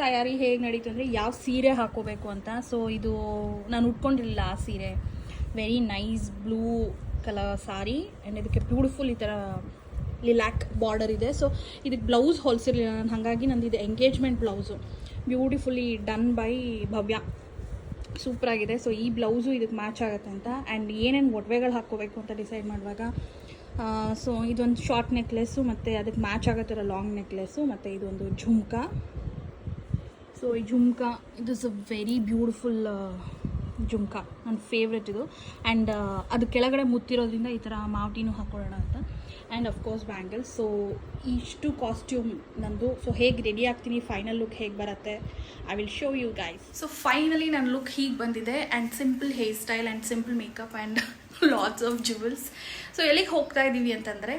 ತಯಾರಿ ಹೇಗೆ ನಡೀತು ಅಂದರೆ ಯಾವ ಸೀರೆ ಹಾಕೋಬೇಕು ಅಂತ. ಸೊ ಇದು ನಾನು ಉಟ್ಕೊಂಡಿರಲಿಲ್ಲ ಆ ಸೀರೆ. Very nice blue colour sari and ಇದಕ್ಕೆ ಬ್ಯೂಟಿಫುಲ್ ಈ ಥರ ಲಿಲ್ಯಾಕ್ ಬಾರ್ಡರ್ ಇದೆ. ಸೊ ಇದಕ್ಕೆ ಬ್ಲೌಸ್ ಹೊಲ್ಸಿರ್ಲಿಲ್ಲ ನಾನು. ಹಾಗಾಗಿ ನಂದು ಇದು engagement blouse beautifully done by Bhavya. ಸೂಪರಾಗಿದೆ so ಈ ಬ್ಲೌಸು ಇದಕ್ಕೆ ಮ್ಯಾಚ್ ಆಗುತ್ತೆ ಅಂತ. ಆ್ಯಂಡ್ ಏನೇನು ಒಡವೆಗಳು ಹಾಕ್ಕೋಬೇಕು ಅಂತ ಡಿಸೈಡ್ ಮಾಡುವಾಗ ಸೊ ಇದೊಂದು ಶಾರ್ಟ್ ನೆಕ್ಲೆಸ್ಸು ಮತ್ತು ಅದಕ್ಕೆ ಮ್ಯಾಚ್ ಆಗುತ್ತಿರೋ ಲಾಂಗ್ ನೆಕ್ಲೆಸ್ಸು ಮತ್ತು ಇದೊಂದು ಝುಮ್ಕಾ. ಸೊ ಈ jhumka it is a very beautiful jhumka, ನನ್ನ ಫೇವ್ರೆಟ್ ಇದು. ಆ್ಯಂಡ್ ಅದು ಕೆಳಗಡೆ ಮುತ್ತಿರೋದ್ರಿಂದ ಈ ಥರ ಮಾವಟಿನೂ ಹಾಕೊಳ್ಳೋಣ ಅಂತ. And of course bangles so ಇಷ್ಟು ಕಾಸ್ಟ್ಯೂಮ್ ನಂದು. ಸೊ ಹೇಗೆ ರೆಡಿ ಆಗ್ತೀನಿ? ಫೈನಲ್ ಲುಕ್ ಹೇಗೆ ಬರುತ್ತೆ? I will show you guys so finally ನನ್ನ ಲುಕ್ ಹೀಗೆ ಬಂದಿದೆ. And simple hair style and simple makeup and lots of jewels so ಎಲ್ಲಿಗೆ ಹೋಗ್ತಾ ಇದ್ದೀವಿ ಅಂತಂದರೆ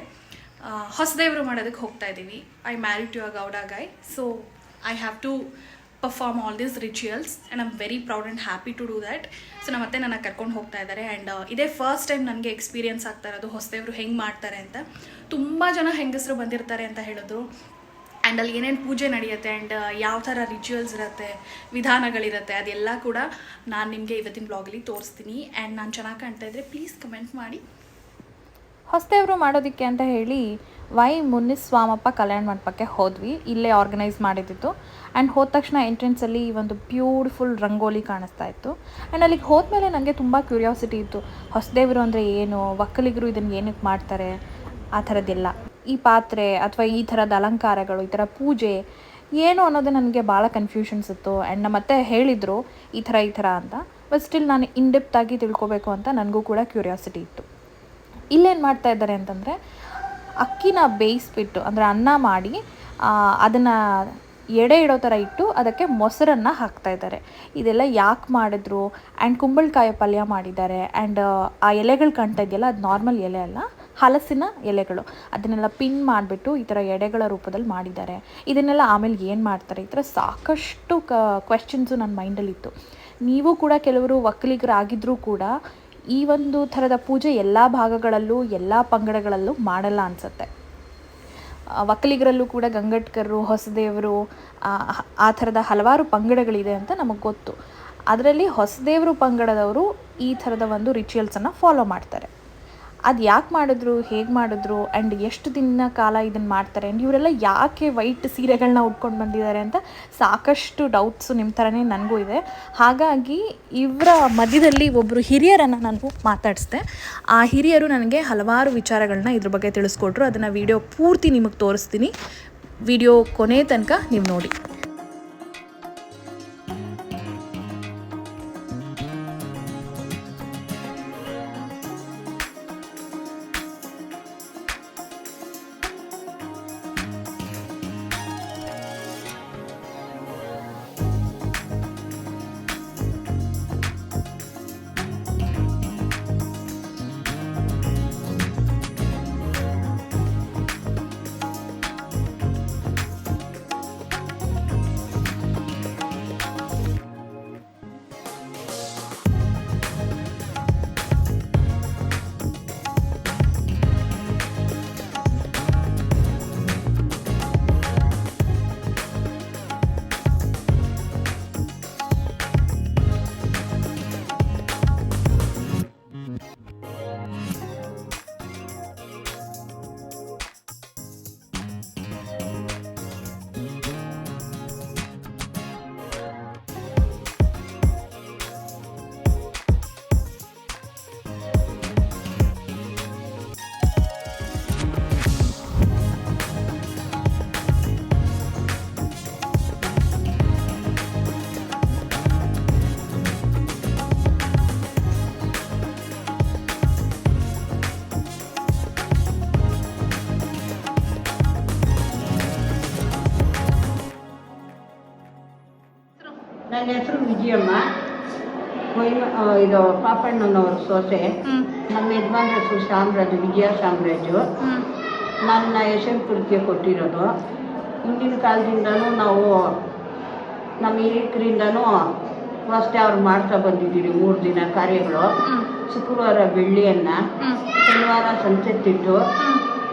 ಹೊಸದೇವರು ಮಾಡೋದಕ್ಕೆ ಹೋಗ್ತಾ ಇದ್ದೀವಿ I married to a Gowda guy so I have to perform all these rituals and I'm very proud and happy to do that so ನಮ್ಮ ಮತ್ತೆ ನನ್ನ ಕರ್ಕೊಂಡು ಹೋಗ್ತಾ ಇದ್ದಾರೆ ಆ್ಯಂಡ್ ಇದೇ ಫಸ್ಟ್ ಟೈಮ್ ನನಗೆ ಎಕ್ಸ್ಪೀರಿಯನ್ಸ್ ಆಗ್ತಾ ಇರೋದು ಹೊಸದೇವರು ಹೆಂಗೆ ಮಾಡ್ತಾರೆ ಅಂತ. ತುಂಬ ಜನ ಹೆಂಗಸರು ಬಂದಿರ್ತಾರೆ ಅಂತ ಹೇಳಿದ್ರು. ಆ್ಯಂಡ್ ಅಲ್ಲಿ ಏನೇನು ಪೂಜೆ ನಡೆಯುತ್ತೆ ಆ್ಯಂಡ್ ಯಾವ ಥರ ರಿಚುವಲ್ಸ್ ಇರುತ್ತೆ, ವಿಧಾನಗಳಿರುತ್ತೆ, ಅದೆಲ್ಲ ಕೂಡ ನಾನು ನಿಮಗೆ ಇವತ್ತಿನ ಬ್ಲಾಗಲ್ಲಿ ತೋರಿಸ್ತೀನಿ. ಆ್ಯಂಡ್ ನಾನು ಚೆನ್ನಾಗಿ ಕಾಣ್ತಾ ಇದ್ದರೆ ಪ್ಲೀಸ್ ಕಮೆಂಟ್ ಮಾಡಿ. ಹೊಸದೇವರು ಮಾಡೋದಕ್ಕೆ ಅಂತ ಹೇಳಿ ವೈ ಮುನ್ನಿಸ್ವಾಮಪ್ಪ ಕಲ್ಯಾಣ ಮಂಟಪಕ್ಕೆ ಹೋದ್ವಿ. ಇಲ್ಲೇ ಆರ್ಗನೈಸ್ ಮಾಡಿದ್ದಿತ್ತು. ಆ್ಯಂಡ್ ಹೋದ ತಕ್ಷಣ ಎಂಟ್ರೆನ್ಸಲ್ಲಿ ಈ ಒಂದು ಬ್ಯೂಟಿಫುಲ್ ರಂಗೋಲಿ ಕಾಣಿಸ್ತಾ ಇತ್ತು. ಆ್ಯಂಡ್ ಅಲ್ಲಿಗೆ ಹೋದ್ಮೇಲೆ ನನಗೆ ತುಂಬ ಕ್ಯೂರಿಯಾಸಿಟಿ ಇತ್ತು. ಹೊಸದೇವರು ಅಂದರೆ ಏನು? ಒಕ್ಕಲಿಗರು ಇದನ್ನು ಏನಕ್ಕೆ ಮಾಡ್ತಾರೆ? ಆ ಥರದ್ದೆಲ್ಲ. ಈ ಪಾತ್ರೆ ಅಥವಾ ಈ ಥರದ ಅಲಂಕಾರಗಳು, ಈ ಥರ ಪೂಜೆ ಏನು ಅನ್ನೋದು ನನಗೆ ಭಾಳ ಕನ್ಫ್ಯೂಷನ್ಸ್ ಇತ್ತು. ಆ್ಯಂಡ್ ನಮ್ಮ ಮತ್ತೆ ಹೇಳಿದರು, ಈ ಥರ ಈ ಥರ ಅಂತ. ಬಟ್ ಸ್ಟಿಲ್ ನಾನು ಇನ್ಡೆಪ್ತಾಗಿ ತಿಳ್ಕೊಬೇಕು ಅಂತ ನನಗೂ ಕೂಡ ಕ್ಯೂರಿಯಾಸಿಟಿ ಇತ್ತು. ಇಲ್ಲೇನು ಮಾಡ್ತಾ ಇದ್ದಾರೆ ಅಂತಂದರೆ, ಅಕ್ಕಿನ ಬೇಯಿಸ್ಬಿಟ್ಟು, ಅಂದರೆ ಅನ್ನ ಮಾಡಿ ಅದನ್ನು ಎಡೆ ಇಡೋ ಥರ ಇಟ್ಟು ಅದಕ್ಕೆ ಮೊಸರನ್ನು ಹಾಕ್ತಾ ಇದ್ದಾರೆ. ಇದೆಲ್ಲ ಯಾಕೆ ಮಾಡಿದ್ರು? ಆ್ಯಂಡ್ ಕುಂಬಳಕಾಯಿ ಪಲ್ಯ ಮಾಡಿದ್ದಾರೆ. ಆ್ಯಂಡ್ ಆ ಎಲೆಗಳು ಕಾಣ್ತಾ ಇದೆಯಲ್ಲ, ಅದು ನಾರ್ಮಲ್ ಎಲೆ ಅಲ್ಲ, ಹಲಸಿನ ಎಲೆಗಳು. ಅದನ್ನೆಲ್ಲ ಪಿನ್ ಮಾಡಿಬಿಟ್ಟು ಈ ಥರ ಎಡೆಗಳ ರೂಪದಲ್ಲಿ ಮಾಡಿದ್ದಾರೆ. ಇದನ್ನೆಲ್ಲ ಆಮೇಲೆ ಏನು ಮಾಡ್ತಾರೆ? ಈ ಥರ ಸಾಕಷ್ಟು ಕ್ವೆಶನ್ಸು ನನ್ನ ಮೈಂಡಲ್ಲಿತ್ತು ನೀವು ಕೂಡ ಕೆಲವರು ಒಕ್ಕಲಿಗರಾಗಿದ್ದರೂ ಕೂಡ ಈ ಒಂದು ಥರದ ಪೂಜೆ ಎಲ್ಲ ಭಾಗಗಳಲ್ಲೂ ಎಲ್ಲ ಪಂಗಡಗಳಲ್ಲೂ ಮಾಡಲ್ಲ ಅನಿಸುತ್ತೆ. ಒಕ್ಕಲಿಗರಲ್ಲೂ ಕೂಡ ಗಂಗಟ್ಕರು ಹೊಸದೇವರು ಆ, ಥರದ ಹಲವಾರು ಪಂಗಡಗಳಿದೆ ಅಂತ ನಮಗೆ ಗೊತ್ತು. ಅದರಲ್ಲಿ ಹೊಸದೇವರು ಪಂಗಡದವರು ಈ ಥರದ ಒಂದು ರಿಚುವಲ್ಸನ್ನು ಫಾಲೋ ಮಾಡ್ತಾರೆ. ಅದು ಯಾಕೆ ಮಾಡಿದ್ರು, ಹೇಗೆ ಮಾಡಿದ್ರು ಆ್ಯಂಡ್ ಎಷ್ಟು ದಿನ ಕಾಲ ಇದನ್ನು ಮಾಡ್ತಾರೆ ಆ್ಯಂಡ್ ಇವರೆಲ್ಲ ಯಾಕೆ ವೈಟ್ ಸೀರೆಗಳನ್ನ ಉಟ್ಕೊಂಡು ಬಂದಿದ್ದಾರೆ ಅಂತ ಸಾಕಷ್ಟು ಡೌಟ್ಸು ನಿಮ್ಮ ಥರನೇ ನನಗೂ ಇದೆ. ಹಾಗಾಗಿ ಇವರ ಮಧ್ಯದಲ್ಲಿ ಒಬ್ಬರು ಹಿರಿಯರನ್ನು ನಾನು ಮಾತಾಡಿಸಿದೆ. ಆ ಹಿರಿಯರು ನನಗೆ ಹಲವಾರು ವಿಚಾರಗಳನ್ನ ಇದ್ರ ಬಗ್ಗೆ ತಿಳಿಸ್ಕೊಟ್ರು. ಅದನ್ನು ವಿಡಿಯೋ ಪೂರ್ತಿ ನಿಮಗೆ ತೋರಿಸ್ತೀನಿ. ವಿಡಿಯೋ ಕೊನೆ ತನಕ ನೀವು ನೋಡಿ. ಕೊಯ್ಮ ಇದು ಪಾಪಣ್ಣನವ್ರ ಸೊಸೆ ನಮ್ಮ ಯಜಮಾನ್ರ ಹೆಸರು ಸಾಮ್ರಾಜು ವಿಜಯ ನಮ್ಮ ನನ್ನ ಯಶವಂತಪುರಕ್ಕೆ ಕೊಟ್ಟಿರೋದು. ಹಿಂದಿನ ಕಾಲದಿಂದನೂ ನಾವು ನಮ್ಮ ಹಿರಿಯಕರಿಂದನೂ ಫಸ್ಟ್ ಅವ್ರು ಮಾಡ್ತಾ ಬಂದಿದ್ದೀರಿ ಮೂರು ದಿನ ಕಾರ್ಯಗಳು. ಶುಕ್ರವಾರ ಬೆಳ್ಳಿಯನ್ನು ಶನಿವಾರ ಸಂತೆತ್ತಿಟ್ಟು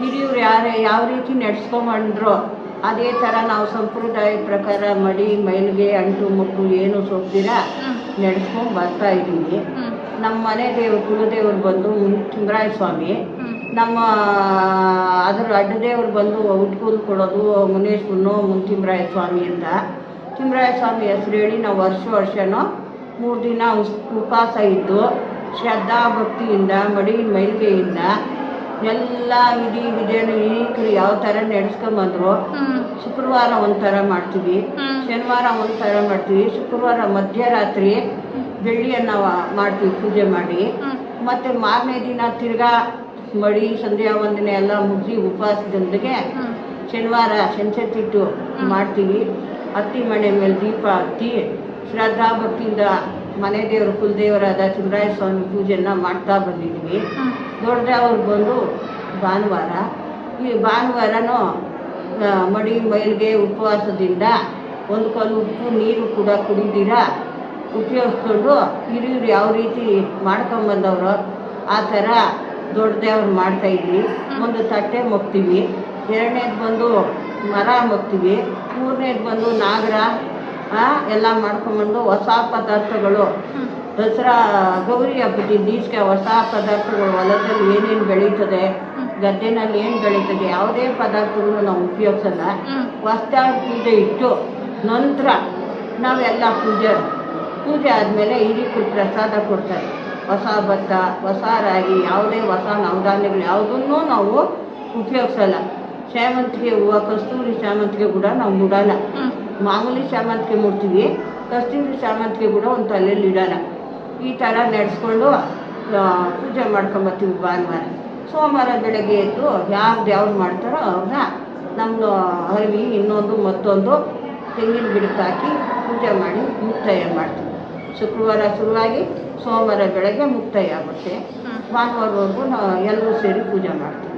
ಹಿರಿಯವ್ರು ಯಾರೇ ಯಾವ ರೀತಿ ನಡೆಸ್ಕೊಂಬಂಡ್ರೋ ಅದೇ ಥರ ನಾವು ಸಂಪ್ರದಾಯ ಪ್ರಕಾರ ಮಡಿ ಮೈಲಿಗೆ ಅಂಟು ಮುಟ್ಟು ಏನು ಸೊಪ್ಪಿರ ನಡೆಸ್ಕೊಂಡು ಬರ್ತಾ ಇದ್ದೀವಿ. ನಮ್ಮ ಮನೆ ದೇವರು ಕುಲದೇವ್ರು ಬಂದು ತಿಮ್ರಾಯ ಸ್ವಾಮಿ. ನಮ್ಮ ಅದರ ಅಡ್ಡದೇವ್ರು ಬಂದು ಉಟ್ಕೂಲು ಕೊಡೋದು ಮುನೇಶ್ವರನು ಮುಂತಿಮರಾಯ ಸ್ವಾಮಿ ಅಂತ. ತಿಮ್ರಾಯ ಸ್ವಾಮಿ ಹೆಸರು ಹೇಳಿ ನಾವು ವರ್ಷ ವರ್ಷನೂ ಮೂರು ದಿನ ಉಪವಾಸ ಇದ್ದು ಶ್ರದ್ಧಾ ಭಕ್ತಿಯಿಂದ ಮಡಿ ಮೈಲಿಗೆಯಿಂದ ಎಲ್ಲ ವಿಧಿ ವಿಧಿಯನ್ನು ಈ ಯಾವ ಥರ ನಡೆಸ್ಕೊಂಬಂದ್ರು ಶುಕ್ರವಾರ ಒಂಥರ ಮಾಡ್ತೀವಿ. ಶನಿವಾರ ಒಂಥರ ಮಾಡ್ತೀವಿ. ಶುಕ್ರವಾರ ಮಧ್ಯರಾತ್ರಿ ಬೆಳ್ಳಿಯನ್ನು ಮಾಡ್ತೀವಿ ಪೂಜೆ ಮಾಡಿ. ಮತ್ತೆ ಮಾರನೇ ದಿನ ತಿರ್ಗಾ ಮಡಿ ಸಂಧ್ಯಾ ವಂದನೆ ಎಲ್ಲ ಮುಗಿಸಿ ಉಪವಾಸದೊಂದಿಗೆ ಶನಿವಾರ ಸೆನ್ಸೆತ್ತಿಟ್ಟು ಮಾಡ್ತೀವಿ. ಹತ್ತಿ ಮನೆ ಮೇಲೆ ದೀಪ ಹತ್ತಿ ಶ್ರದ್ಧಾ ಭಕ್ತಿಯಿಂದ ಮನೆ ದೇವರು ಕುಲದೇವರಾದ ಚಂದ್ರಾಯ ಸ್ವಾಮಿ ಪೂಜೆನ ಮಾಡ್ತಾ ಬಂದಿದ್ವಿ ದೊಡ್ಡದವ್ರು ಬಂದು ಭಾನುವಾರ. ಈ ಭಾನುವಾರನೂ ಮಡಿ, ಮೈಲಿಗೆ ಉಪವಾಸದಿಂದ ಒಂದು ಕಾಲು ಉಪ್ಪು, ನೀರು ಕೂಡ ಕುಡಿದಿರ? ಉಪಯೋಗಿಸ್ಕೊಂಡು ಹಿರಿಯರು ಯಾವ ರೀತಿ ಮಾಡ್ಕೊಂಬಂದವರು, ಆ ಥರ ದೊಡ್ಡ ದೇವ್ರು ಮಾಡ್ತಾಯಿದ್ವಿ ಒಂದು ತಟ್ಟೆ ಮೊಗ್ತೀವಿ, ಎರಡನೇದು ಬಂದು ಮರ ಮೊಗ್ತೀವಿ, ಮೂರನೇದು ಬಂದು ನಾಗರ ಎಲ್ಲ ಮಾಡ್ಕೊಂಬಂದು ಹೊಸ ಪದಾರ್ಥಗಳು. ದಸರಾ ಗೌರಿ ಹಬ್ಬದ ದಿವಸಕ್ಕೆ ಹೊಸ ಪದಾರ್ಥಗಳು ಹೊಲದಲ್ಲಿ ಏನೇನು ಬೆಳೀತದೆ? ಗದ್ದೆನಲ್ಲಿ ಏನು ಬೆಳೀತದೆ ಯಾವುದೇ ಪದಾರ್ಥಗಳು ನಾವು ಉಪಯೋಗಿಸಲ್ಲ. ಹೊಸ್ದಾಗಿ ಪೂಜೆ ಇಟ್ಟು ನಂತರ ನಾವೆಲ್ಲ ಪೂಜೆ ಪೂಜೆ ಆದಮೇಲೆ ಹಿರಿಕರು ಪ್ರಸಾದ ಕೊಡ್ತಾರೆ. ಹೊಸ ಭತ್ತ ಹೊಸ ರಾಗಿ ಯಾವುದೇ ಹೊಸ ನವಧಾನ್ಯಗಳು ಯಾವುದನ್ನೂ ನಾವು ಉಪಯೋಗಿಸಲ್ಲ. ಸೇವಂತಿಗೆ ಹೂವು ಕಸ್ತೂರಿ ಸೇವಂತಿಗೆ ಕೂಡ ನಾವು ಮುಡಲ್ಲ. ಮಾಮೂಲಿ ಸೇವಂತಿಗೆ ಮುಡ್ತೀವಿ ಕಸ್ತೂರಿ ಸೇವಂತಿಗೆ ಕೂಡ ಒಂದು ತಲೆಯಲ್ಲಿ ಇಡಲ್ಲ. ಈ ಥರ ನಡೆಸ್ಕೊಂಡು ಪೂಜೆ ಮಾಡ್ಕೊಂಬರ್ತೀವಿ ಭಾನುವಾರ. ಸೋಮವಾರ ಬೆಳಗ್ಗೆ ಎದ್ದು ಯಾರು ಯಾವ್ದು ಮಾಡ್ತಾರೋ ಅವ್ರನ್ನ ನಮ್ಮ ಅರಿವಿ ಇನ್ನೊಂದು ಮತ್ತೊಂದು ತೆಂಗಿನ ಗಿಡಕ್ಕೆ ಹಾಕಿ ಪೂಜೆ ಮಾಡಿ ಮುಕ್ತಾಯ ಮಾಡ್ತೀವಿ. ಶುಕ್ರವಾರ ಶುರುವಾಗಿ ಸೋಮವಾರ ಬೆಳಗ್ಗೆ ಮುಕ್ತಾಯ ಆಗುತ್ತೆ. ಭಾನುವಾರವರೆಗೂ ನಾವು ಎಲ್ಲರೂ ಸೇರಿ ಪೂಜೆ ಮಾಡ್ತೀವಿ.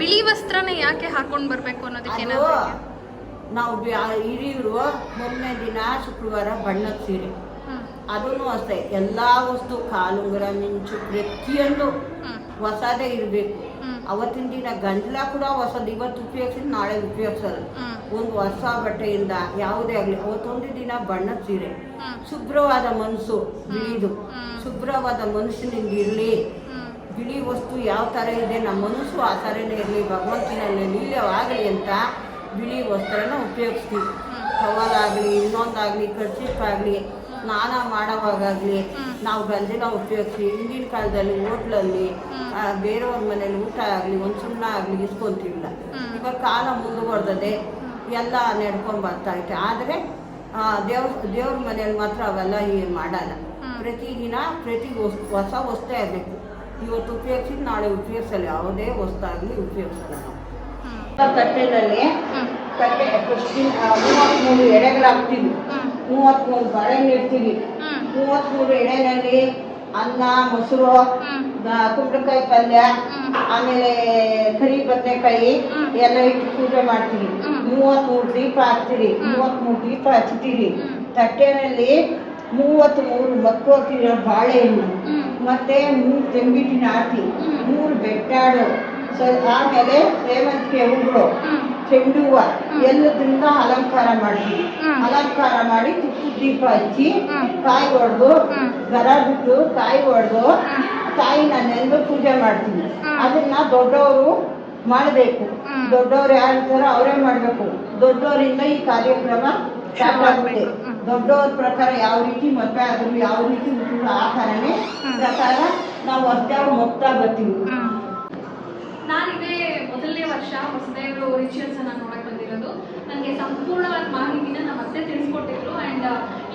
ಬಿಳಿ ವಸ್ತ್ರನೇ ಯಾಕೆ ಹಾಕೊಂಡು ಬರಬೇಕು ಅನ್ನೋದಕ್ಕೆ ನಾವು ಹಿರಿಯರು ಮೊನ್ನೆ ದಿನ ಶುಕ್ರವಾರ ಬಣ್ಣದ ಸೀರೆ. ಅದೂ ಅಷ್ಟೇ ಎಲ್ಲ ವಸ್ತು ಕಾಲುಂಗುರ ಮಿಂಚು ಪ್ರತಿಯೊಂದು ಹೊಸದೇ ಇರಬೇಕು. ಅವತ್ತಿನ ದಿನ ಗಂಡಲ ಕೂಡ ಹೊಸದು ಇವತ್ತು ಉಪಯೋಗಿಸಿ ನಾಳೆ ಉಪಯೋಗಿಸೋದು. ಒಂದು ಹೊಸ ಬಟ್ಟೆಯಿಂದ ಯಾವುದೇ ಆಗಲಿ ಅವತ್ತೊಂದು ದಿನ ಬಣ್ಣದ ಸೀರೆ. ಶುಭ್ರವಾದ ಮನಸ್ಸು ಬಿಳಿದು. ಶುಭ್ರವಾದ ಮನುಷ್ಯನಿಂದ ಇರಲಿ. ಬಿಳಿ ವಸ್ತು ಯಾವ ಥರ ಇದೆ ನಮ್ಮ ಮನಸ್ಸು ಆ ಥರನೇ ಇರಲಿ. ಭಗವಂತನಲ್ಲಿ ಲೀಲವಾಗಲಿ ಅಂತ ಬಿಳಿ ವಸ್ತ್ರನ ಉಪಯೋಗಿಸ್ತೀವಿ. ಕವಲಾಗಲಿ ಇನ್ನೊಂದಾಗಲಿ ಕರ್ಚಿಪ್ಪಾಗಲಿ ಸ್ನಾನ ಮಾಡೋವಾಗಲಿ ನಾವು ಗಂಜಿನ ಉಪಯೋಗಿಸಿ ಹಿಂದಿನ ಕಾಲದಲ್ಲಿ ಹೋಟ್ಲಲ್ಲಿ ಬೇರೆಯವ್ರ ಮನೇಲಿ ಊಟ ಆಗಲಿ ಒಂದು ಸುಣ್ಣ ಆಗಲಿ ಇಸ್ಕೊತಿಲ್ಲ ಇವಾಗ ಕಾಲ ಮುಂದುವರೆದದೆ ಎಲ್ಲ ನಡ್ಕೊಂಡು ಬರ್ತಾ ಐತೆ ಆದರೆ ದೇವ್ರ ದೇವ್ರ ಮನೇಲಿ ಮಾತ್ರ ಅವೆಲ್ಲ ಏನು ಮಾಡಲ್ಲ. ಪ್ರತಿದಿನ ಪ್ರತಿ ವಸ್ತು ಹೊಸ ವಸ್ತೇ ಇರಬೇಕು. ಇವತ್ತು ಉಪಯೋಗಿಸಿ ನಾಳೆ ಉಪಯೋಗಿಸಲ್ಲ ಯಾವುದೇ ವಸ್ತಾಗಲಿ ಉಪಯೋಗಿಸಲ್ಲ ನಾವು. ತಟ್ಟೆನಲ್ಲಿ ತಟ್ಟೆ ಮೂವತ್ತ್ಮೂರು ಎಡೆಗಳು ಹಾಕ್ತೀವಿ ಬಾಳೆ ಇಡ್ತೀವಿ ಮೂವತ್ತ್ಮೂರು ಎಡೆನಲ್ಲಿ ಅನ್ನ ಮೊಸರು ಕುಂಬಳಕಾಯಿ ಪಲ್ಯ ಆಮೇಲೆ ಕರಿ ಬದನೆಕಾಯಿ ಎಲ್ಲ ಇಟ್ಟು ಪೂಜೆ ಮಾಡ್ತೀವಿ. ಮೂವತ್ತ್ಮೂರು ದೀಪ ಹಾಕ್ತೀರಿ ಮೂವತ್ಮೂರು ದೀಪ ಹಚ್ತೀರಿ ತಟ್ಟೆನಲ್ಲಿ ಮೂವತ್ತ್ಮೂರು ಬಾಳೆ ಬಾಳೆಹಣ್ಣು ಮತ್ತೆ ಮೂರು ತೆಂಗಿಟ್ಟಿನ ಹಾಕಿ ಮೂರು ಬೆಟ್ಟಾಡು. ಸೊ ಆಮೇಲೆ ಸೇವಂತಿಗೆ ಹೂಗಳು ಚೆಂಡು ಹೂವ ಎಲ್ಲದ್ರಿಂದ ಅಲಂಕಾರ ಮಾಡ್ತೀವಿ. ಅಲಂಕಾರ ಮಾಡಿ ತುಪ್ಪದ ದೀಪ ಹಚ್ಚಿ ಕಾಯಿ ಹೊಡೆದು ಗರ ಬಿಟ್ಟು ಕಾಯಿ ಹೊಡೆದು ತಾಯಿನ ನೆಂದು ಪೂಜೆ ಮಾಡ್ತೀವಿ. ಅದನ್ನ ದೊಡ್ಡವರು ಮಾಡಬೇಕು. ದೊಡ್ಡವ್ರು ಯಾರಿರ್ತಾರೋ ಅವರೇ ಮಾಡಬೇಕು. ದೊಡ್ಡವರಿಂದ ಈ ಕಾರ್ಯಕ್ರಮ ಸ್ಟಾರ್ಟ್ ದೊಡ್ಡವ್ರ ಪ್ರಕಾರ ಯಾವ ರೀತಿ ಮದುವೆ ಆದ್ರು ಯಾವ ರೀತಿ ಆ ಥರನೇ ಪ್ರಕಾರ ನಾವು ಹೊಸ್ದಾಗಿ ಹೋಗ್ತಾ ಬರ್ತೀವಿ. ನಾನಿದೇ ಮೊದಲನೇ ವರ್ಷ ಹೊಸದೇವರು ರಿಚುವಲ್ಸ್ ಅನ್ನ ನೋಡಕ್ ಬಂದಿರೋದು. ನನಗೆ ಸಂಪೂರ್ಣವಾದ ಮಾಹಿತಿನ ನಮ್ಮ ಅತ್ತೆ ತಿಳಿಸ್ಕೊಟ್ಟಿದ್ರು. ಆ್ಯಂಡ್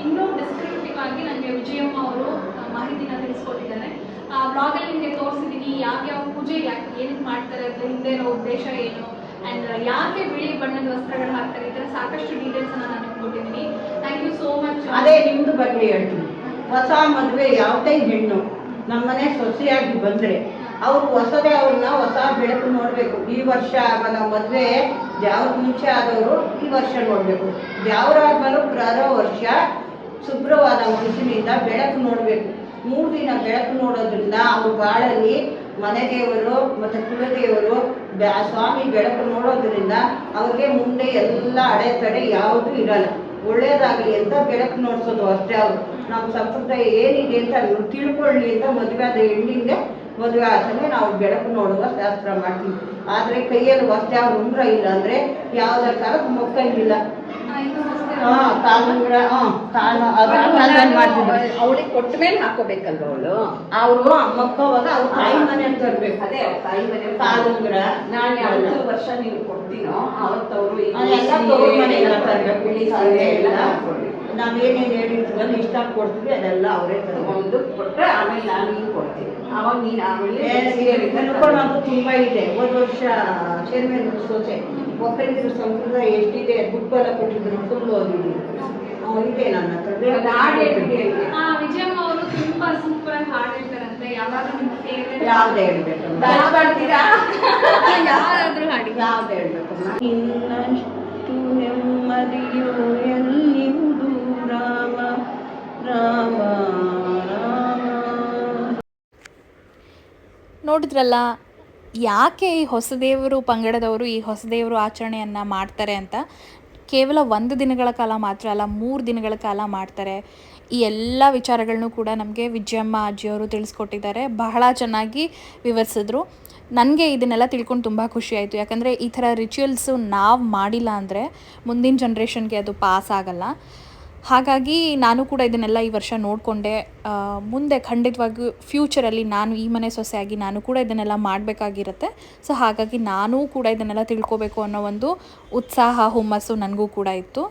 ಇನ್ನೂ ಡಿಸ್ಕ್ರಿಪ್ಟಿವ್ ಆಗಿ ನನಗೆ ವಿಜಯಮ್ಮ ಅವರು ಮಾಹಿತಿನ ತಿಳಿಸ್ಕೊಟ್ಟಿದ್ದಾರೆ. ಆ ಬ್ಲಾಗಲ್ಲಿ ನಿಮಗೆ ತೋರಿಸಿದ್ದೀನಿ ಯಾವ್ಯಾವ ಪೂಜೆ ಯಾಕೆ ಏನಕ್ಕೆ ಮಾಡ್ತಾರೆ, ಅದ್ರ ಹಿಂದೆ ಇರೋ ಉದ್ದೇಶ ಏನು? ಅಂಡ್ ಯಾಕೆ ಬಿಳಿ ಬಣ್ಣದ ವಸ್ತ್ರಗಳು ಹಾಕ್ತಾರೆ, ಈ ಥರ ಸಾಕಷ್ಟು ಡೀಟೇಲ್ಸನ್ನು ನಾನು ಕೊಟ್ಟಿದ್ದೀನಿ. ಥ್ಯಾಂಕ್ ಯು ಸೋ ಮಚ್ ಅದೇ ನಿಮ್ದು ಬಗ್ಗೆ ಹೇಳ್ತೀನಿ. ಹೊಸ ಮದುವೆ ಯಾವುದೇ ಹೆಣ್ಣು, ನಮ್ಮನೆ ಸೊಸೆಯಾಗಿ ಬಂದರೆ ಅವರು ಹೊಸದೇ ಅವ್ರನ್ನ ಹೊಸ ಬೆಳಕು ನೋಡಬೇಕು. ಈ ವರ್ಷ ಆಗಲ್ಲ, ಮದುವೆ ಯಾವ ಮುಂಚೆ ಆದವರು ಈ ವರ್ಷ ನೋಡಬೇಕು. ಯಾವ್ದಾದ್ಮೇಲೂ ಪ್ರಾರೋ ವರ್ಷ ಶುಭ್ರವಾದ ಮನುಷ್ಯನಿಂದ ಬೆಳಕು ನೋಡಬೇಕು. ಮೂರು ದಿನ ಬೆಳಕು ನೋಡೋದ್ರಿಂದ ಅವ್ರ ಬಾಳಲ್ಲಿ ಮನೆ ದೇವರು ಮತ್ತು ಕುಲದೇವರು ಸ್ವಾಮಿ ಬೆಳಕು ನೋಡೋದ್ರಿಂದ ಅವ್ರಿಗೆ ಮುಂದೆ ಎಲ್ಲ ಅಡೆತಡೆ ಯಾವುದೂ ಇರಲ್ಲ. ಒಳ್ಳೇದಾಗಲಿ ಅಂತ ಬೆಳಕು ನೋಡ್ಸೋದು ಅಷ್ಟೇ ಅವರು. ನಮ್ಮ ಸಂಪ್ರದಾಯ ಏನಿದೆ ಅಂತ ತಿಳ್ಕೊಳ್ಳಿ ಅಂತ ಮದುವೆ ಆದ ಹೆಣ್ಣಿಗೆ ಮದುವೆ ಆದ್ಮೇಲೆ ನಾವು ಬೆಳಕು ನೋಡುವ ಶಾಸ್ತ್ರ ಮಾಡ್ತೀವಿ. ಆದರೆ ಕೈಯಲ್ಲಿ ಹೊಸ್ತೆ ಅವ್ರ ಉಂಗ್ರ ಇಲ್ಲ ಅಂದರೆ ಯಾವುದೇ ಕಾಲಕ್ಕೆ ಮೊಕ್ಕಂಗಿಲ್ಲ ಹಾಂ ಕಾಲು ಅವಳಿಗೆ ಕೊಟ್ಟ ಮೇಲೆ ಹಾಕೋಬೇಕಲ್ವ ಅವಳು? ಅವರು ಮಕ್ಕವಾಗ ಅವ್ರ ತಾಯಿ ಅಂತ ತರಬೇಕು. ಅದೇ ಅವ್ರ ತಾಯಿ ಮನೆ ಕಾಲುಂಗ್ರ ನಾನು ಯಾವತ್ತು ವರ್ಷ ನೀವು ಕೊಡ್ತೀನೋ ಅವತ್ತವರು ಅದೆಲ್ಲ ತವ್ರ ಮನೆಯಿಂದ ತರಬೇಕು. ಬಿಳಿ ಸೀರೆ ಎಲ್ಲ ಹಾಕ್ಕೊಳ್ಳಿ. ನಾವೇನೇನು ಹೇಳಿರ್ತೀವಲ್ಲ ಇಷ್ಟ ಕೊಡ್ತೀವಿ ಅದೆಲ್ಲ ಅವರೇ ತಗೊಂಡು ಕೊಟ್ಟರೆ ಆಮೇಲೆ ನಾನು ಹಿಂಗೆ ಕೊಡ್ತೀನಿ. ಅವಾಗ ನೀನು ಆಮೇಲೆ ತಿಳ್ಕೊಳ್ಳೋದು ತುಂಬ ಇದೆ. ಒಂದು ವರ್ಷ ಚೇರ್ಮನ್ ಸೋಚೆ ಒಬ್ಬರಿಗೆ ಸಂಪ್ರದಾಯ ಎಷ್ಟಿದೆ ಬುಕ್ ಎಲ್ಲ ಕೊಟ್ಟಿದ್ರು ಫುಲ್ ಓದಿದ್ದೀನಿ ಹ್ಮ್, ಇದೆ ನನ್ನ ಹತ್ರ ಹಾಡು ವಿಜಯಮ್ಮ ಅವರು ತುಂಬಾ ಸೂಪರ್ ಆಗಿ ಹಾಡು ಹೇಳ್ತಾರಂತೆ. ಯಾವಾಗ ನಿಮ್ಮ ಫೇವ್ರೆಟ್ ಯಾವ್ದು ಹೇಳ್ಬೇಕು? ಯಾರಾದ್ರೂ ಹಾಡಿ. ಯಾವ್ದು ಇನ್ನಷ್ಟು ನೆಮ್ಮದಿಯು ಎಲ್ಲಿ ನೋಡಿದ್ರಲ್ಲ, ಯಾಕೆ ಈ ಹೊಸದೇವರು ಪಂಗಡದವರು, ಈ ಹೊಸದೇವರು ಆಚರಣೆಯನ್ನು ಮಾಡ್ತಾರೆ ಅಂತ? ಕೇವಲ ಒಂದು ದಿನಗಳ ಕಾಲ ಮಾತ್ರ ಅಲ್ಲ, ಮೂರು ದಿನಗಳ ಕಾಲ ಮಾಡ್ತಾರೆ. ಈ ಎಲ್ಲ ವಿಚಾರಗಳನ್ನು ಕೂಡ ನಮಗೆ ವಿಜಯಮ್ಮ ಅಜ್ಜಿಯವರು ತಿಳಿಸ್ಕೊಟ್ಟಿದ್ದಾರೆ. ಬಹಳ ಚೆನ್ನಾಗಿ ವಿವರಿಸಿದ್ರು. ನನಗೆ ಇದನ್ನೆಲ್ಲ ತಿಳ್ಕೊಂಡು ತುಂಬ ಖುಷಿ ಆಯಿತು. ಯಾಕಂದರೆ ಈ ಥರ ರಿಚುವಲ್ಸು ನಾವು ಮಾಡಿಲ್ಲ ಅಂದರೆ ಮುಂದಿನ ಜನ್ರೇಷನ್ಗೆ ಅದು ಪಾಸ್ ಆಗಲ್ಲ. ಹಾಗಾಗಿ ನಾನು ಕೂಡ ಇದನ್ನೆಲ್ಲ ಈ ವರ್ಷ ನೋಡಿಕೊಂಡೆ. ಮುಂದೆ ಖಂಡಿತವಾಗಿಯೂ ಫ್ಯೂಚರಲ್ಲಿ ನಾನು ಈ ಮನೆ ಸೊಸೆಯಾಗಿ ನಾನು ಕೂಡ ಇದನ್ನೆಲ್ಲ ಮಾಡಬೇಕಾಗಿರುತ್ತೆ. ಸೊ ಹಾಗಾಗಿ ನಾನೂ ಕೂಡ ಇದನ್ನೆಲ್ಲ ತಿಳ್ಕೊಬೇಕು ಅನ್ನೋ ಒಂದು ಉತ್ಸಾಹ, ಹುಮ್ಮಸ್ಸು ನನಗೂ ಕೂಡ ಇತ್ತು.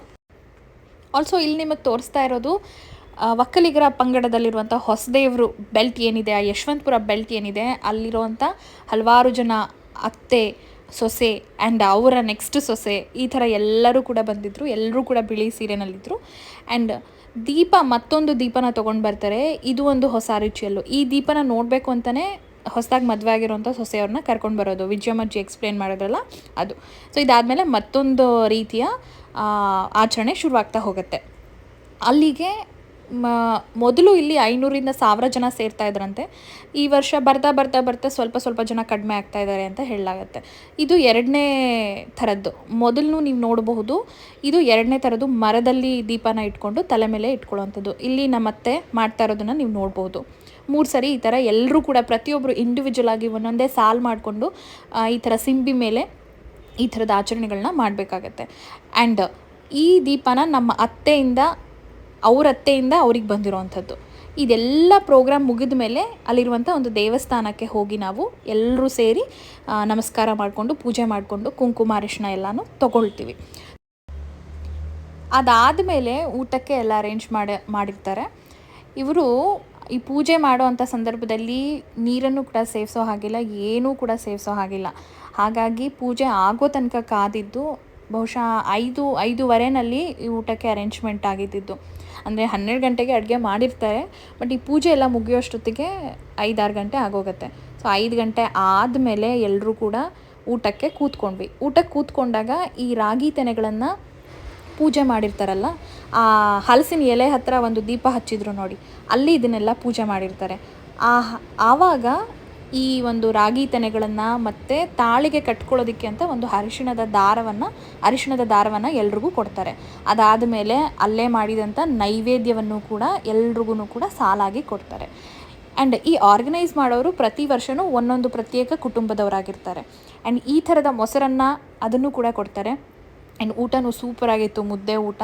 ಆಲ್ಸೋ ಇಲ್ಲಿ ನಿಮಗೆ ತೋರಿಸ್ತಾ ಇರೋದು ಒಕ್ಕಲಿಗರ ಪಂಗಡದಲ್ಲಿರುವಂಥ ಹೊಸದೇವರು ಬೆಲ್ಟ್ ಏನಿದೆ, ಆ ಯಶವಂತಪುರ ಬೆಲ್ಟ್ ಏನಿದೆ, ಅಲ್ಲಿರುವಂಥ ಹಲವಾರು ಜನ ಅತ್ತೆ ಸೊಸೆ ಆ್ಯಂಡ್ ಅವರ ನೆಕ್ಸ್ಟ್ ಸೊಸೆ ಈ ಥರ ಎಲ್ಲರೂ ಕೂಡ ಬಂದಿದ್ದರು ಎಲ್ಲರೂ ಕೂಡ ಬಿಳಿ ಸೀರೆನಲ್ಲಿದ್ದರು ಆ್ಯಂಡ್ ದೀಪ ಮತ್ತೊಂದು ದೀಪನ ತೊಗೊಂಡು ಬರ್ತಾರೆ, ಇದು ಒಂದು ಹೊಸ ರುಚಿಯಲ್ಲು. ಈ ದೀಪನ ನೋಡಬೇಕು ಅಂತಲೇ ಹೊಸದಾಗಿ ಮದುವೆ ಆಗಿರೋಂಥ ಸೊಸೆಯವ್ರನ್ನ ಕರ್ಕೊಂಡು ಬರೋದು. ವಿಜಯಮಜ್ಜಿ ಎಕ್ಸ್ಪ್ಲೇನ್ ಮಾಡೋದ್ರಲ್ಲ ಅದು. ಸೊ ಇದಾದಮೇಲೆ ಮತ್ತೊಂದು ರೀತಿಯ ಆಚರಣೆ ಶುರುವಾಗ್ತಾ ಹೋಗುತ್ತೆ. ಅಲ್ಲಿಗೆ ಮ, ಮೊದಲು ಇಲ್ಲಿ ಐನೂರಿಂದ ಸಾವಿರ ಜನ ಸೇರ್ತಾ ಇದ್ರಂತೆ. ಈ ವರ್ಷ ಬರ್ತಾ ಬರ್ತಾ ಬರ್ತಾ ಸ್ವಲ್ಪ ಸ್ವಲ್ಪ ಜನ ಕಡಿಮೆ ಆಗ್ತಾ ಇದ್ದಾರೆ ಅಂತ ಹೇಳಲಾಗತ್ತೆ. ಇದು ಎರಡನೇ ಥರದ್ದು. ಮೊದಲು ನೀವು ನೋಡಬಹುದು, ಇದು ಎರಡನೇ ಥರದ್ದು ಮರದಲ್ಲಿ ದೀಪನ ಇಟ್ಕೊಂಡು ತಲೆ ಮೇಲೆ ಇಟ್ಕೊಳ್ಳೋವಂಥದ್ದು. ಇಲ್ಲಿ ನಮ್ಮತ್ತೆ ಮಾಡ್ತಾ ಇರೋದನ್ನು ನೀವು ನೋಡ್ಬೋದು ಮೂರು ಸರಿ ಈ ಥರ ಎಲ್ಲರೂ ಕೂಡ ಪ್ರತಿಯೊಬ್ಬರು ಇಂಡಿವಿಜುವಲ್ ಆಗಿ ಒಂದೊಂದೇ ಸಾಲು ಮಾಡಿಕೊಂಡು ಈ ಥರ ಸಿಂಬಿ ಮೇಲೆ ಈ ಥರದ ಆಚರಣೆಗಳನ್ನ ಮಾಡಬೇಕಾಗತ್ತೆ. ಆ್ಯಂಡ್ ಈ ದೀಪನ ನಮ್ಮ ಅತ್ತೆಯಿಂದ ಅವ್ರ ಅತ್ತೆಯಿಂದ ಅವ್ರಿಗೆ ಬಂದಿರೋವಂಥದ್ದು ಇದೆಲ್ಲ ಪ್ರೋಗ್ರಾಮ್ ಮುಗಿದ ಮೇಲೆ ಅಲ್ಲಿರುವಂಥ ಒಂದು ದೇವಸ್ಥಾನಕ್ಕೆ ಹೋಗಿ ನಾವು ಎಲ್ಲರೂ ಸೇರಿ ನಮಸ್ಕಾರ ಮಾಡಿಕೊಂಡು, ಪೂಜೆ ಮಾಡಿಕೊಂಡು ಕುಂಕುಮ ಅರಿಶಿನ ಎಲ್ಲನೂ ತೊಗೊಳ್ತೀವಿ. ಅದಾದಮೇಲೆ ಊಟಕ್ಕೆ ಎಲ್ಲ ಅರೇಂಜ್ ಮಾಡಿ, ಮಾಡಿರ್ತಾರೆ. ಇವರು ಈ ಪೂಜೆ ಮಾಡೋ ಅಂಥ ಸಂದರ್ಭದಲ್ಲಿ ನೀರನ್ನು ಕೂಡ ಸೇವಿಸೋ ಹಾಗಿಲ್ಲ, ಏನೂ ಕೂಡ ಸೇವಿಸೋ ಹಾಗಿಲ್ಲ. ಹಾಗಾಗಿ ಪೂಜೆ ಆಗೋ ತನಕ ಕಾದಿದ್ದು ಬಹುಶಃ ಐದು, ಐದೂವರೆನಲ್ಲಿ ಈ ಊಟಕ್ಕೆ ಅರೇಂಜ್ಮೆಂಟ್ ಆಗಿದ್ದಿದ್ದು. ಅಂದರೆ ಹನ್ನೆರಡು ಗಂಟೆಗೆ ಅಡುಗೆ ಮಾಡಿರ್ತಾರೆ ಬಟ್ ಈ ಪೂಜೆ ಎಲ್ಲ ಮುಗಿಯೋಷ್ಟೊತ್ತಿಗೆ ಐದಾರು ಗಂಟೆ ಆಗೋಗುತ್ತೆ. ಸೊ ಐದು ಗಂಟೆ ಆದಮೇಲೆ ಎಲ್ಲರೂ ಕೂಡ ಊಟಕ್ಕೆ ಕೂತ್ಕೊಂಡ್ವಿ. ಊಟಕ್ಕೆ ಕೂತ್ಕೊಂಡಾಗ ಈ ರಾಗಿ ತೆನೆಗಳನ್ನು ಪೂಜೆ ಮಾಡಿರ್ತಾರಲ್ಲ, ಆ ಹಲಸಿನ ಎಲೆ ಹತ್ತಿರ ಒಂದು ದೀಪ ಹಚ್ಚಿದ್ರು ನೋಡಿ, ಅಲ್ಲಿ ಇದನ್ನೆಲ್ಲ ಪೂಜೆ ಮಾಡಿರ್ತಾರೆ. ಆ, ಆವಾಗ ಈ ಒಂದು ರಾಗಿ ತೆನೆಗಳನ್ನು ಮತ್ತು ತಾಳಿಗೆ ಕಟ್ಕೊಳ್ಳೋದಕ್ಕೆ ಅಂತ ಒಂದು ಅರಿಶಿಣದ ದಾರವನ್ನು ಅರಿಶಿಣದ ದಾರವನ್ನು ಎಲ್ರಿಗೂ ಕೊಡ್ತಾರೆ. ಅದಾದ ಮೇಲೆ ಅಲ್ಲೇ ಮಾಡಿದಂಥ ನೈವೇದ್ಯವನ್ನು ಕೂಡ ಎಲ್ರಿಗೂ ಕೂಡ ಸಾಲಾಗಿ ಕೊಡ್ತಾರೆ. ಆ್ಯಂಡ್ ಈ ಆರ್ಗನೈಸ್ ಮಾಡೋರು ಪ್ರತಿ ವರ್ಷವೂ ಒಂದೊಂದು ಪ್ರತ್ಯೇಕ ಕುಟುಂಬದವರಾಗಿರ್ತಾರೆ. ಆ್ಯಂಡ್ ಈ ಥರದ ಮೊಸರನ್ನು ಅದನ್ನು ಕೂಡ ಕೊಡ್ತಾರೆ. ಆ್ಯಂಡ್ ಊಟನೂ ಸೂಪರಾಗಿತ್ತು ಮುದ್ದೆ ಊಟ.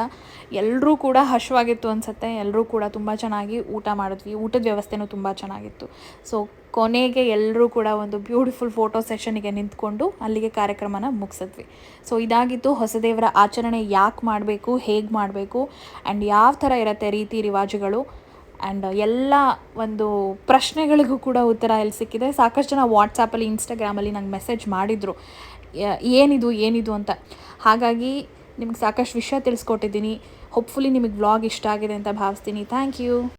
ಎಲ್ಲರೂ ಕೂಡ ಹಶ್ವಾಗಿತ್ತು ಅನಿಸುತ್ತೆ. ಎಲ್ಲರೂ ಕೂಡ ತುಂಬ ಚೆನ್ನಾಗಿ ಊಟ ಮಾಡಿದ್ವಿ. ಊಟದ ವ್ಯವಸ್ಥೆನೂ ತುಂಬ ಚೆನ್ನಾಗಿತ್ತು. ಸೊ ಕೊನೆಗೆ ಎಲ್ಲರೂ ಕೂಡ ಒಂದು ಬ್ಯೂಟಿಫುಲ್ ಫೋಟೋ ಸೆಷನಿಗೆ ನಿಂತ್ಕೊಂಡು ಅಲ್ಲಿಗೆ ಕಾರ್ಯಕ್ರಮನ ಮುಗಿಸಿದ್ವಿ. ಸೊ ಇದಾಗಿತ್ತು ಹೊಸದೇವರ ಆಚರಣೆ, ಯಾಕೆ ಮಾಡಬೇಕು, ಹೇಗೆ ಮಾಡಬೇಕು ಆ್ಯಂಡ್ ಯಾವ ಥರ ಇರುತ್ತೆ ರೀತಿ ರಿವಾಜುಗಳು ಆ್ಯಂಡ್ ಎಲ್ಲ ಒಂದು ಪ್ರಶ್ನೆಗಳಿಗೂ ಕೂಡ ಉತ್ತರ ಎಲ್ಲಿ ಸಿಕ್ಕಿದೆ. ಸಾಕಷ್ಟು ಜನ ವಾಟ್ಸಾಪಲ್ಲಿ ಇನ್ಸ್ಟಾಗ್ರಾಮಲ್ಲಿ ನಂಗೆ ಮೆಸೇಜ್ ಮಾಡಿದರು. ಏನಿದು ಏನಿದು ಅಂತ. ಹಾಗಾಗಿ ನಿಮ್ಗೆ ಸಾಕಷ್ಟು ವಿಷಯ ತಿಳಿಸ್ಕೊಟ್ಟಿದ್ದೀನಿ. ಹೋಪ್ಫುಲಿ ನಿಮಗೆ ವ್ಲಾಗ್ ಇಷ್ಟ ಆಗಿದೆ ಅಂತ ಭಾವಿಸ್ತೀನಿ. Thank you